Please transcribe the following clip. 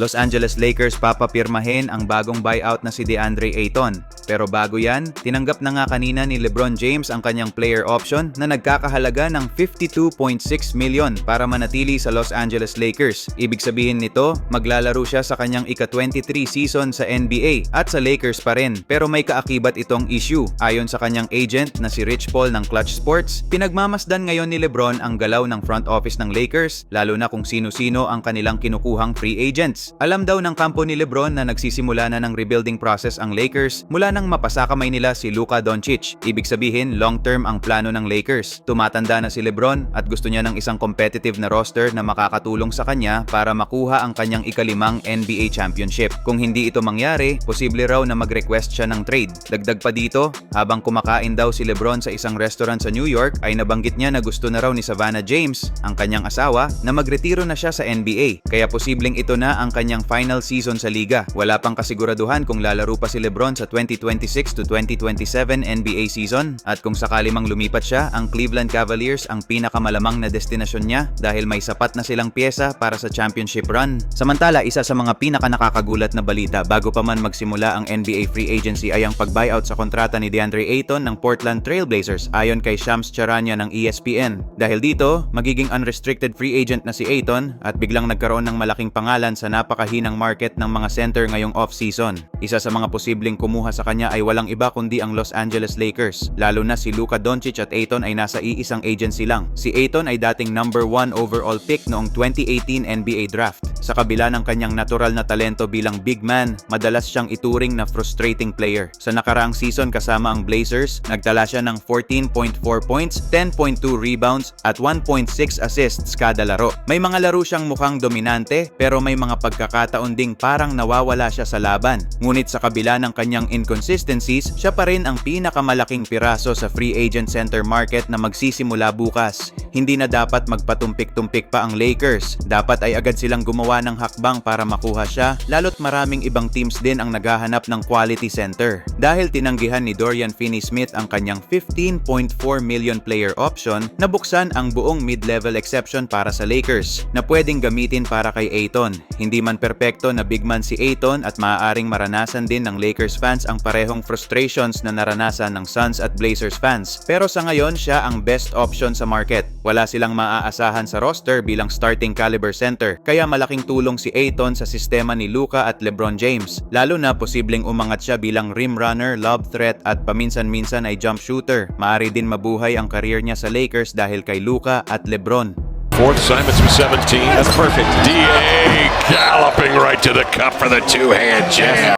Los Angeles Lakers papapirmahin ang bagong buyout na si DeAndre Ayton. Pero bago yan, tinanggap na nga kanina ni LeBron James ang kanyang player option na nagkakahalaga ng 52.6 million para manatili sa Los Angeles Lakers. Ibig sabihin nito, maglalaro siya sa kanyang ika-23 season sa NBA at sa Lakers pa rin. Pero may kaakibat itong issue. Ayon sa kanyang agent na si Rich Paul ng Clutch Sports, pinagmamasdan ngayon ni LeBron ang galaw ng front office ng Lakers, lalo na kung sino-sino ang kanilang kinukuhang free agents. Alam daw ng kampo ni LeBron na nagsisimula na ng rebuilding process ang Lakers mula nang mapasakamay nila si Luka Doncic. Ibig sabihin, long-term ang plano ng Lakers. Tumatanda na si LeBron at gusto niya ng isang competitive na roster na makakatulong sa kanya para makuha ang kanyang ikalimang NBA championship. Kung hindi ito mangyari, posible raw na mag-request siya ng trade. Dagdag pa dito, habang kumakain daw si LeBron sa isang restaurant sa New York, ay nabanggit niya na gusto na raw ni Savannah James, ang kanyang asawa, na magretiro na siya sa NBA. Kaya posibleng ito na ang kanyang final season sa liga. Wala pang kasiguraduhan kung lalaro pa si LeBron sa 2026 to 2027 NBA season at kung sakali mang lumipat siya, ang Cleveland Cavaliers ang pinakamalamang na destinasyon niya dahil may sapat na silang pyesa para sa championship run. Samantala, isa sa mga pinaka nakakagulat na balita bago pa man magsimula ang NBA free agency ay ang pag-buyout sa kontrata ni DeAndre Ayton ng Portland Trail Blazers ayon kay Shams Charania ng ESPN. Dahil dito, magiging unrestricted free agent na si Ayton at biglang nagkaroon ng malaking pangalan sa napakahinang market ng mga center ngayong off-season. Isa sa mga posibleng kumuha sa kanya ay walang iba kundi ang Los Angeles Lakers. Lalo na si Luka Doncic at Ayton ay nasa iisang agency lang. Si Ayton ay dating number 1 overall pick noong 2018 NBA draft. Sa kabila ng kanyang natural na talento bilang big man, madalas siyang ituring na frustrating player. Sa nakaraang season kasama ang Blazers, nagtala siya ng 14.4 points, 10.2 rebounds at 1.6 assists kada laro. May mga laro siyang mukhang dominante pero may mga pagkakataon ding parang nawawala siya sa laban. Ngunit sa kabila ng kanyang inconsistencies, siya pa rin ang pinakamalaking piraso sa free agent center market na magsisimula bukas. Hindi na dapat magpatumpik-tumpik pa ang Lakers. Dapat ay agad silang gumawa ng hakbang para makuha siya, lalo't maraming ibang teams din ang naghahanap ng quality center. Dahil tinanggihan ni Dorian Finney-Smith ang kanyang 15.4 million player option, nabuksan ang buong mid-level exception para sa Lakers na pwedeng gamitin para kay Ayton. Hindi man perpekto na big man si Ayton at maaaring maranasan din ng Lakers fans ang parehong frustrations na naranasan ng Suns at Blazers fans. Pero sa ngayon, siya ang best option sa market. Wala silang maaasahan sa roster bilang starting caliber center, kaya malaking tulong si Ayton sa sistema ni Luka at LeBron James. Lalo na posibleng umangat siya bilang rim runner, lob threat at paminsan-minsan ay jump shooter. Maari din mabuhay ang career niya sa Lakers dahil kay Luka at LeBron. Fourth, Simons from 17. That's perfect. DA galloping right to the cup for the two-hand jam.